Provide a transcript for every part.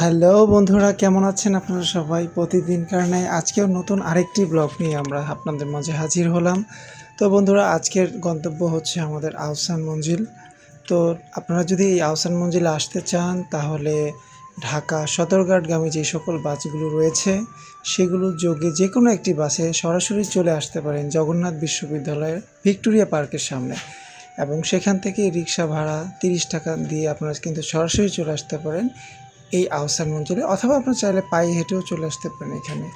Hello বন্ধুরা, কেমন আছেন আপনারা সবাই? প্রতিদিন কারণে আজকেও নতুন আরেকটি ব্লগ নিয়ে আমরা আপনাদের মাঝে হাজির হলাম। তো বন্ধুরা, আজকের গন্তব্য হচ্ছে আমাদের আহসান মঞ্জিল। তো আপনারা যদি এই আহসান মঞ্জিলে আসতে চান, তাহলে ঢাকা, সদরঘাটগামী যে সকল বাসগুলো রয়েছে, সেগুলো যোগে যে কোনো একটি বাসে সরাসরি চলে আসতে পারেন জগন্নাথ বিশ্ববিদ্যালয়ের ভিক্টোরিয়া পার্কের সামনে। এবং সেখান থেকে রিক্সা ভাড়া তিরিশ টাকা দিয়ে আপনারা কিন্তু সরাসরি চলে আসতে পারেন। এই আহসান মঞ্জিলে অথবা আপনার চাইলে পায়ে হেঁটেও চলে আসতে পারেন এখানে।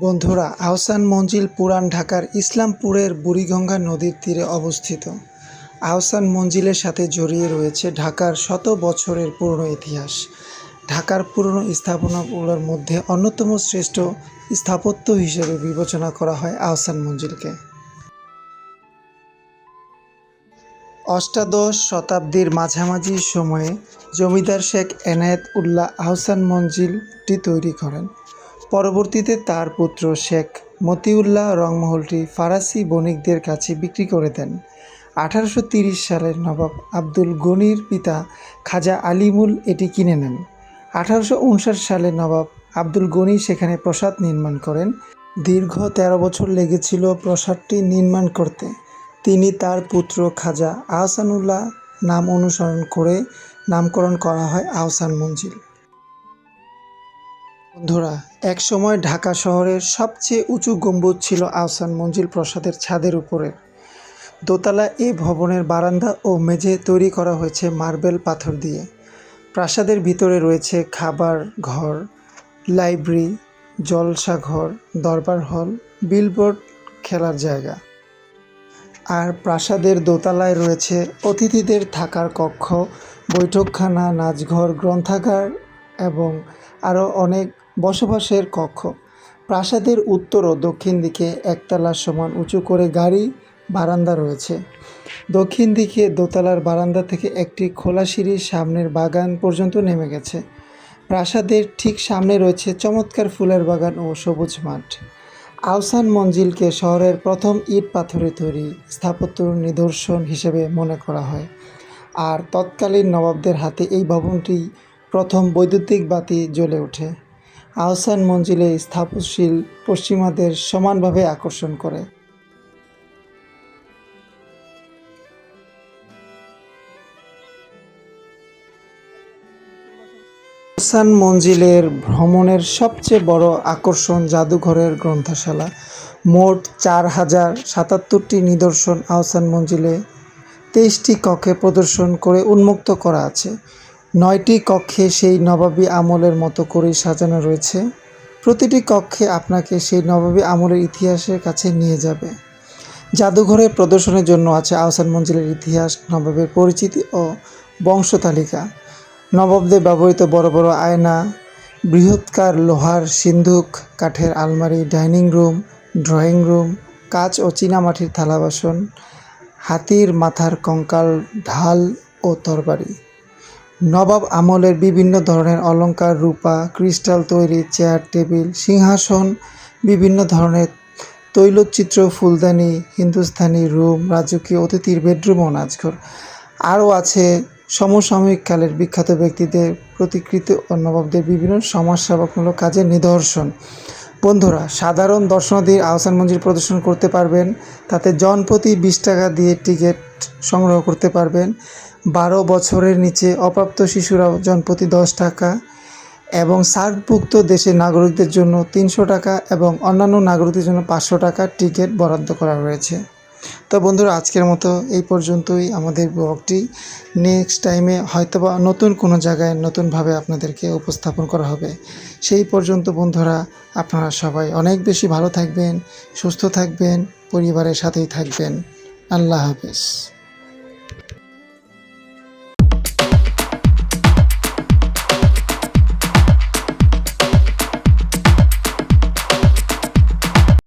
বন্ধুরা, আহসান মঞ্জিল পুরান ঢাকার ইসলামপুরের বুড়িগঙ্গা নদীর তীরে অবস্থিত। আহসান মঞ্জিলের সাথে জড়িয়ে রয়েছে ঢাকার শত বছরের পুরনো ইতিহাস। ঢাকার পুরনো স্থাপনাগুলোর মধ্যে অন্যতম শ্রেষ্ঠ স্থাপত্য হিসেবে বিবেচনা করা হয় আহসান মঞ্জিলকে। অষ্টাদশ শতাব্দীর মাঝামাঝি সময়ে জমিদার শেখ এনায়েত উল্লাহ আহসান মঞ্জিলটি তৈরি করেন। পরবর্তীতে তার পুত্র শেখ মতিউল্লাহ রংমহলটি ফারাসি বণিকদের কাছে বিক্রি করে দেন। আঠারোশো সালের নবাব আব্দুল গনির পিতা খাজা আলিমুল এটি কিনে নেন। আঠারোশো উনষাট সালে নবাব আব্দুল গনি সেখানে প্রসাদ নির্মাণ করেন। দীর্ঘ তেরো বছর লেগেছিল প্রসাদটি নির্মাণ করতে। তিনি তার পুত্র খাজা আহসানুল্লাহ নাম অনুসরণ করে নামকরণ করা হয় আহসান মঞ্জিল। বন্ধুরা এক সময় ঢাকা শহরের সবচেয়ে উঁচু গম্বুজ ছিল আহসান মঞ্জিল প্রাসাদের ছাদের উপরে। দোতলা এই ভবনের বারান্দা ও মেঝে তৈরি করা হয়েছে মার্বেল পাথর দিয়ে। প্রাসাদের ভিতরে রয়েছে খাবার ঘর, লাইব্রেরি, জলসাঘর, দরবার হল, বিলবোর্ড খেলার জায়গা। আর প্রাসাদের দোতলায় রয়েছে অতিথিদের থাকার কক্ষ, বৈঠকখানা, নাচঘর, গ্রন্থাগার এবং আরও অনেক বসবাসের কক্ষ। প্রাসাদের উত্তর ও দক্ষিণ দিকে একতলা সমান উঁচু করে গাড়ি বারান্দা রয়েছে। দক্ষিণ দিকে দোতলার বারান্দা থেকে একটি খোলা সিঁড়ির সামনের বাগান পর্যন্ত নেমে গেছে। প্রাসাদের ঠিক সামনে রয়েছে চমৎকার ফুলের বাগান ও সবুজ মাঠ। আহসান মঞ্জিলকে শহরের প্রথম ইট পাথরে তৈরি স্থাপত্য নিদর্শন হিসেবে মনে করা হয়। আর তৎকালীন নবাবদের হাতে এই ভবনটি প্রথম বৈদ্যুতিক বাতি জ্বলে ওঠে। আহসান মঞ্জিলে স্থাপনশীল পশ্চিমাদের সমানভাবে আকর্ষণ করে। আহসান মঞ্জিলের ভ্রমণের সবচেয়ে বড় আকর্ষণ জাদুঘরের গ্রন্থশালা। মোট চার হাজার সাতাত্তরটি নিদর্শন আহসান মঞ্জিলে তেইশটি কক্ষে প্রদর্শন করে উন্মুক্ত করা আছে। নয়টি কক্ষে সেই নবাবী আমলের মতো করেই সাজানো রয়েছে। প্রতিটি কক্ষে আপনাকে সেই নবাবী আমলের ইতিহাসের কাছে নিয়ে যাবে। জাদুঘরের প্রদর্শনের জন্য আছে আহসান মঞ্জিলের ইতিহাস, নবাবের পরিচিতি ও বংশতালিকা নবাবদের ব্যবহৃত বড় বড় আয়না, বৃহৎকার লোহার সিন্ধুক, কাঠের আলমারি, ডাইনিং রুম, ড্রয়িং রুম, কাচ ও চীনামাটির থালা বাসন, হাতির মাথার কঙ্কাল, ঢাল ও তরবারি। নবাব আমলের বিভিন্ন ধরনের অলংকার, রূপা, ক্রিস্টাল তৈরি, চেয়ার, টেবিল, সিংহাসন, বিভিন্ন ধরনের তৈলচিত্র, ফুলদানি হিন্দুস্তানি রুম, রাজকীয় অতিথির বেডরুম ও নাচঘর। আরও আছে সমসাময়িক কালের বিখ্যাত ব্যক্তিদের প্রতিকৃতি ও নবাবদের বিভিন্ন সমাজসেবামূলক কাজের নিদর্শন। বন্ধুরা, সাধারণ দর্শনার্থী আহসান মঞ্জিল প্রদর্শন করতে পারবেন। তাতে জনপ্রতি বিশ টাকা দিয়ে টিকিট সংগ্রহ করতে পারবেন। বারো বছরের নিচে অপ্রাপ্ত শিশুরাও জনপ্রতি দশ টাকা এবং সার্কভুক্ত দেশের নাগরিকদের জন্য তিনশো টাকা এবং অন্যান্য নাগরিকদের জন্য পাঁচশো টাকার টিকিট বরাদ্দ করা হয়েছে। তো বন্ধুরা, আজকের মতো এই পর্যন্তই আমাদের ব্লগটি। নেক্সট টাইমে হয়তোবা নতুন কোনো জায়গায় নতুনভাবে আপনাদেরকে উপস্থাপন করা হবে। সেই পর্যন্ত বন্ধুরা, আপনারা সবাই অনেক বেশি ভালো থাকবেন, সুস্থ থাকবেন, পরিবারের সাথেই থাকবেন। আল্লাহ হাফেজ।